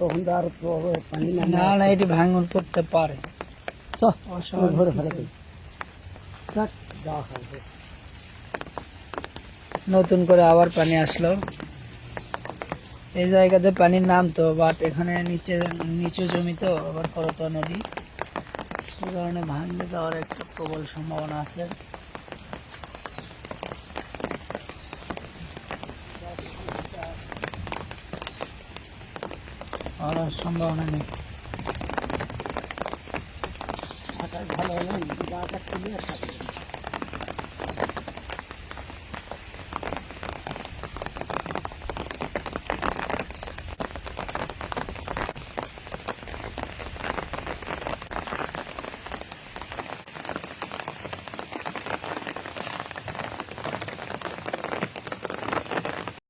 তখন তো আর তো পানি না না। এটি ভাঙন করতে পারে। ফেলে নতুন করে আবার পানি আসলো। এই জায়গাতে পানির নাম তো বাট এখানে নিচে নিচু জমি তো আবার করতো নদী। এই কারণে ভাঙলে যাওয়ার একটু প্রবল সম্ভাবনা আছে। আর সম্ভাবনা নেই। আকাশ ভালো হলে জায়গাটা নিয়ে থাকে।